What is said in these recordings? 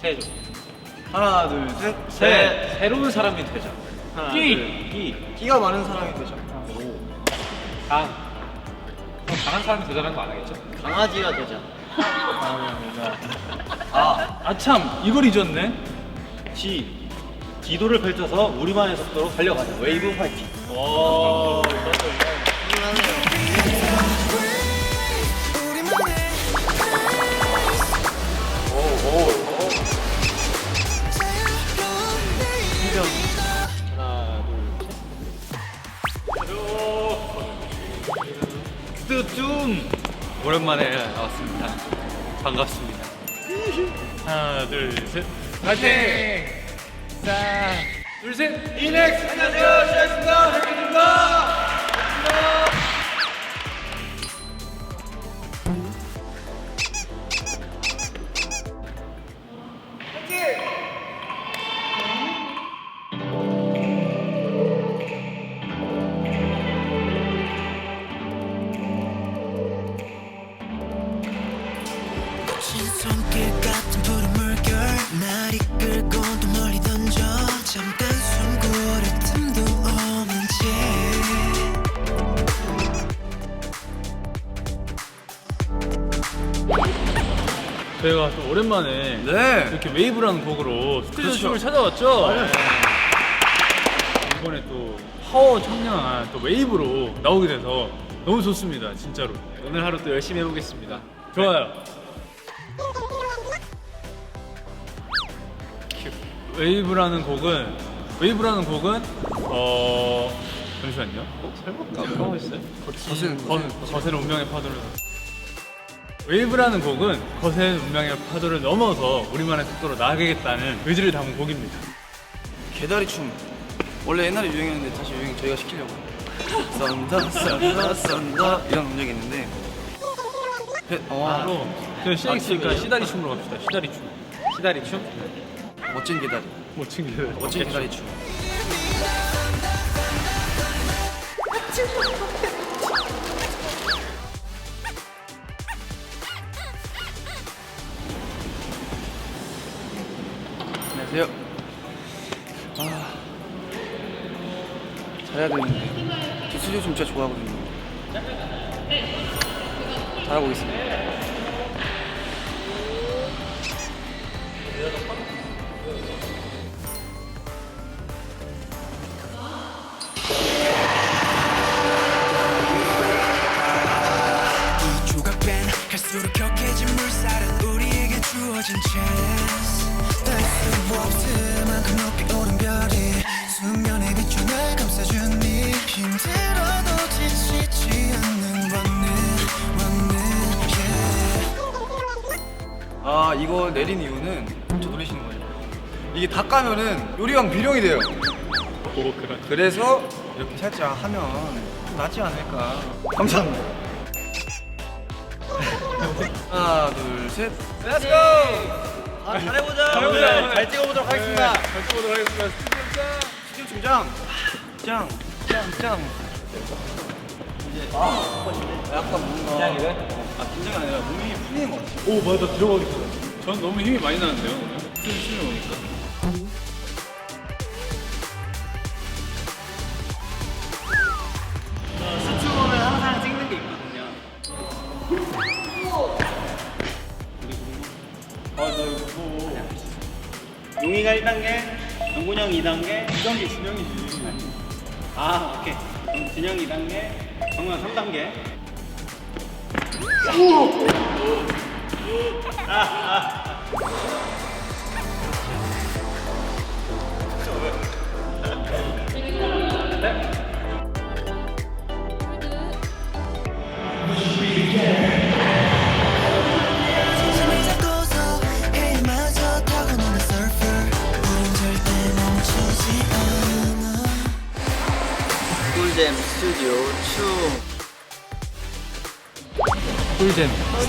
세죠. 하나 둘셋 새 새로운 사람이 되자. 하나, 끼. 둘, 끼. 끼가 많은 사람이 되죠 강. 그럼 강한 사람이 되자는 거 안 하겠죠? 강아지가 되자 아, 아참 이걸 잊었네. G 지도를 펼쳐서 우리만의 속도로 달려가자 웨이브 파이팅 와, 오랜만에 나왔습니다. 반갑습니다. 하나, 둘, 셋. 파이팅! 자, 둘, 셋. 이넥스! 안녕하세요. 시작했습니다. 저희가 또 오랜만에 네 이렇게 웨이브라는 곡으로 스튜디오 그렇죠. 춤을 찾아왔죠. 네. 이번에 또 파워 청량한 또 웨이브로 나오게 돼서 너무 좋습니다, 진짜로. 오늘 하루 또 열심히 해보겠습니다. 좋아요. 웨이브라는 곡은 웨이브라는 곡은 어 잠시만요. 설마 까먹었어요? 거센 거, 거센 운명의 파도를 웨이브라는 곡은 거센 운명의 파도를 넘어서 우리만의 속도로 나가겠다는 의지를 담은 곡입니다. 개다리 춤. 원래 옛날에 유행했는데 다시 유행 저희가 시키려고. 썬다 썬다 썬다 이런 음악이 있는데. 해- 어, 바로 그 시작했으니까 시다리 춤으로 갑시다. 시다리 춤. 시다리 춤? 멋진 개다리. 멋진 게 멋진 개다리 춤 잘해야 되는데. 저춤 진짜 좋아하거든요. 잘하고 있습니다. 갈수록 격해진 물살은 우리에게 주어진 chance 뗄수 없을 만큼 아 이거 내린 이유는 저 놀리시는 거죠 이게 다 까면은 요리왕 비룡이 돼요. 오. 그래서 이렇게 살짝 하면 좀 낫지 않을까. 감사합니다. 하나 둘셋. 렛츠고 아, 잘해보자. 잘해보자. 잘 찍어보도록 하겠습니다. 잘 찍어보도록 하겠습니다. 스튜디오 중장 짱 짱 짱. 이제 아 약간 뭔가 아 긴장이 아니라 몸이 풀리는 것 같아 오 맞아 들어가겠어. 전 너무 힘이 많이 나는데요. 오늘? 춤 춤을 보니까. 수축은 항상 찍는 게 있거든요 아나 이거 용이가 1단계 영군 형 2단계 2단계 진영이지 아 오케이 그럼 진영 2단계 정우형 3단계 숨을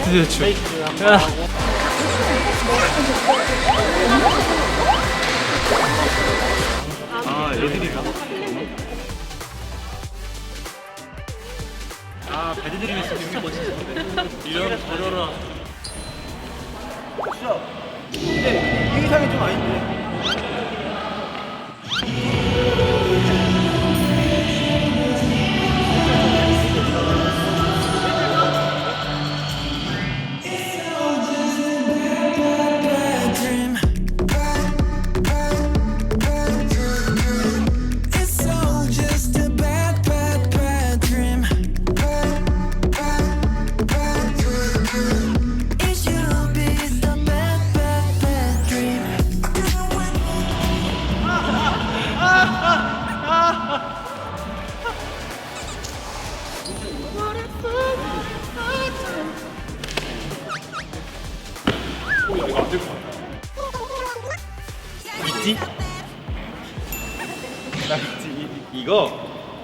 스튜디오 춤. 야. 아 애들이 다 아, 배드드림 했으면 이렇게 멋있을 텐데. 이런 버려라. 진짜 근데 이게 이상이 좀 아닌데.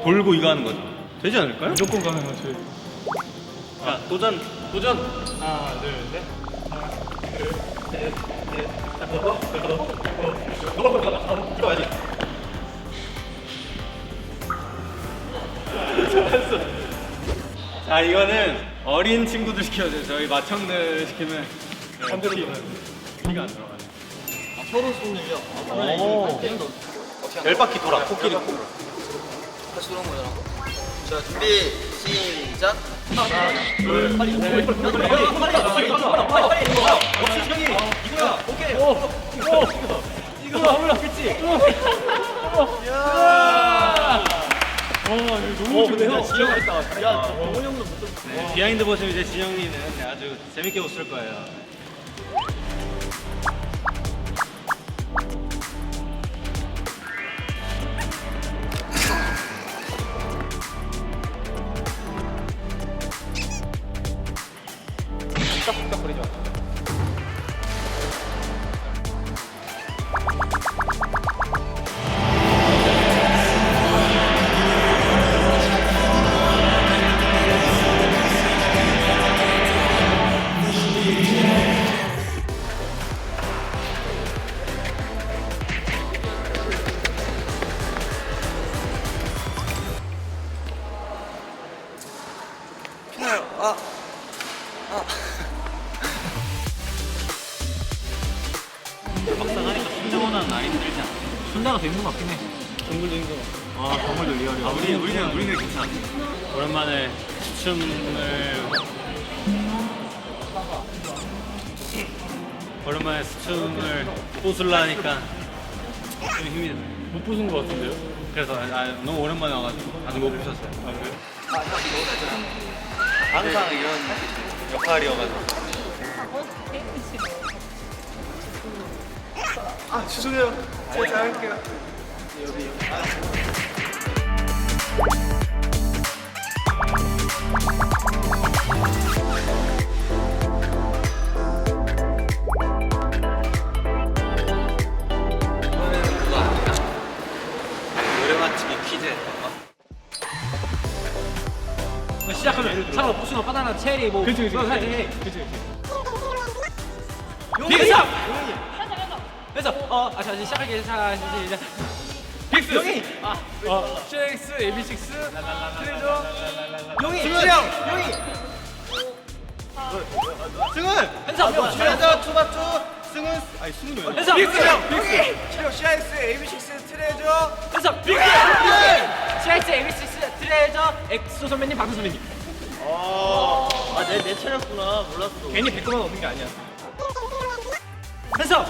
돌고 이거 하는 거죠. 되지 않을까요? 무조건 가는 거지. 자, 도전, 도전. 하나, 둘, 셋. 들어가지. 자, 이거는 어린 친구들 시켜야 돼요. 저희 마청들 시키면 반대로 가는 피가 안 들어가네. 서로 쏘는요. 오. 열 바퀴 돌아. 코끼리 코. 다시 돌아온 거잖아. 자, 준비, 시작. 네, 비하인드 보시면 이제 진영이는 아주 재밌게 웃을 거예요. 춤을. 오랜만에 춤을 뽀슬라 하니까 좀 힘이 들못 부순 거 같은데요? 그래서 아, 너무 오랜만에 와가지고 아직 못 보셨어요. 아, 그래요? 항상 이런 역할이어가지고. 아, 죄송해요. 제가 잘할게요. 이번에는 체리 뭐 그치, 그치. 하지. 그치, 그치. 빅스! 그래서 어, 아, 자, 시작할게. 자, 이제 빅스! 용이! 아, 어, CX, AB6, 트레저, 용이! 형! 형이! 승은! 현석! 트레저 투바투 승은 아니 승훈이 왜? 현석! 빅스! 빅스! 체력 CIS AB6 트레저 현석! 빅스! CX, AB6, 트레저, 엑소 선배님, 박수 선배님. 아, 내, 내 차렸구나. 몰랐어. 괜히 100도만 얻는 게 아니야. 현석!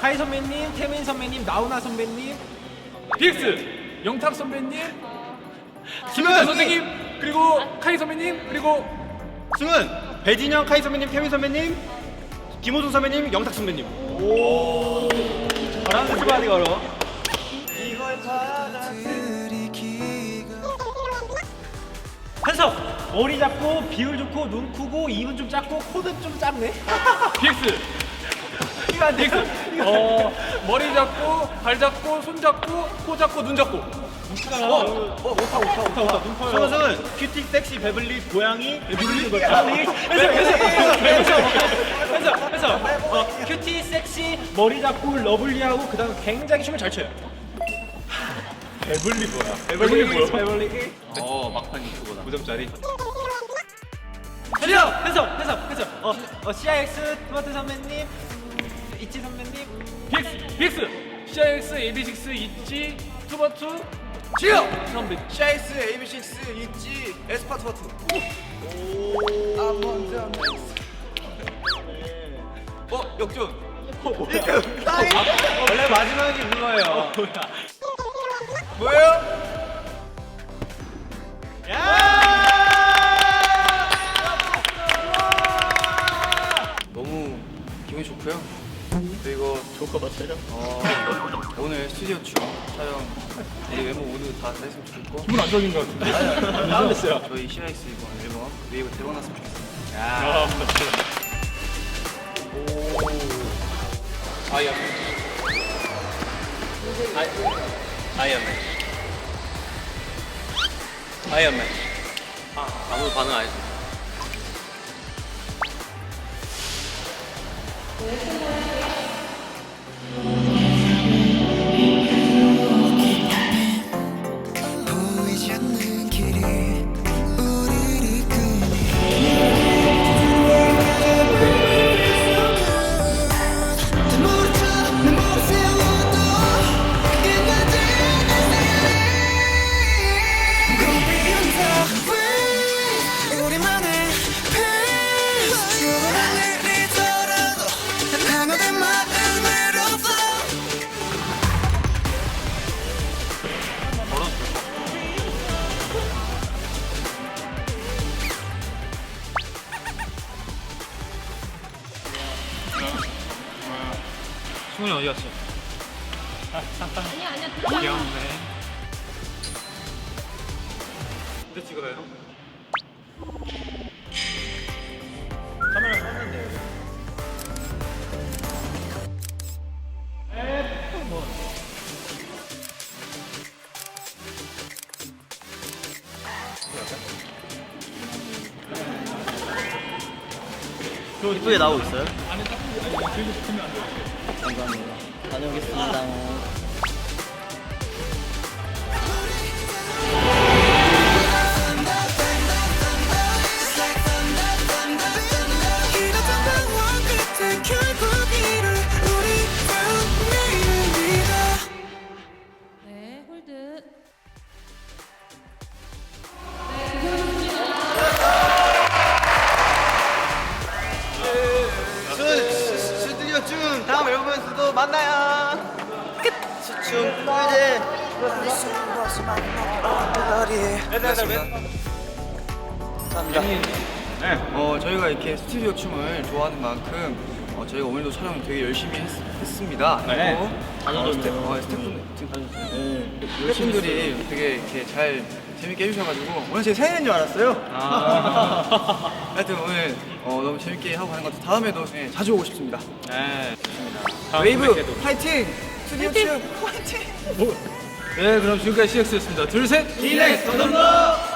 카이 선배님, 태민 선배님, 나훈아 선배님, 빅스, 영탁 선배님, 승은! 선생님, 그리고 카이 선배님, 그리고 승은! 배진영, 카이 선배님, 태민 선배님, 김호준 선배님, 영탁 선배님. 오. 잘하는 수반이 걸어. 현석! 머리 작고, 비율 좋고, 눈 크고, 입은 좀 작고, 코는 좀 작네. 빅스. 이거 안 돼. 이거. 어, 머리 잡고, 발 잡고, 손 잡고, 코 잡고, 눈 잡고. 승은 큐티, 섹시, 베블리, 고양이, 베블리 거야. 현석! 현석! 현석! 현석! 현석! 어, 큐티, 섹시, 머리 작고, 러블리하고, 그 다음 굉장히 춤을 잘 춰요. 배불리 뭐야? 베벌리 뭐야? 베벌리 어, 막판 유튜버다. 9점짜리. 현석! 현석! 현석! 현석! 어, 어, CIX, 토마토 선배님, 이치 선배님, 빅스, 빅스, CX, AB6 있지, 투버투, 지요! 선배. 샤이스, AB6, 있지, 에스파토트. 오. 아몬드 어, 역전. 1등. 원래 마지막이 그거예요. 뭐예요? 너무 기분이 좋고요. 그리고 좋고 맞아요? 어, 오늘 스튜디오 춤 촬영 우리 멤버 모두 다 잘했으면 좋겠고 기분 안 좋은 것 같은데. 다운됐어요. 저희 CIS 이번 앨범 웨이브 대박 났으면 좋겠습니다. 아, 아이언맨. 아이언맨. 아, 아무 반응 안 했어. 어디 갔어? 아니야 아니야 들어가. 귀엽네. 근데 찍어요? 이쁘게 나오고 있어요? 감사합니다. 다녀오겠습니다. 감사합니다. 어 저희가 이렇게 스튜디오 춤을 좋아하는 만큼 어, 저희가 오늘도 촬영 되게 열심히 했, 습니다 네. 어, 스태, 어, 스태프분, 네. 스태프분들이 되게 이렇게 잘 재밌게 해주셔가지고 오늘 제 생일인 줄 알았어요. 하여튼 오늘 어, 너무 재밌게 하고 가는 것 같아요. 다음에도 네, 자주 오고 싶습니다. 네. 다음 웨이브. 파이팅! 스튜디오 춤 파이팅! 네, 그럼 지금까지 CX였습니다. 둘, 셋. 기넥스 감사합니다.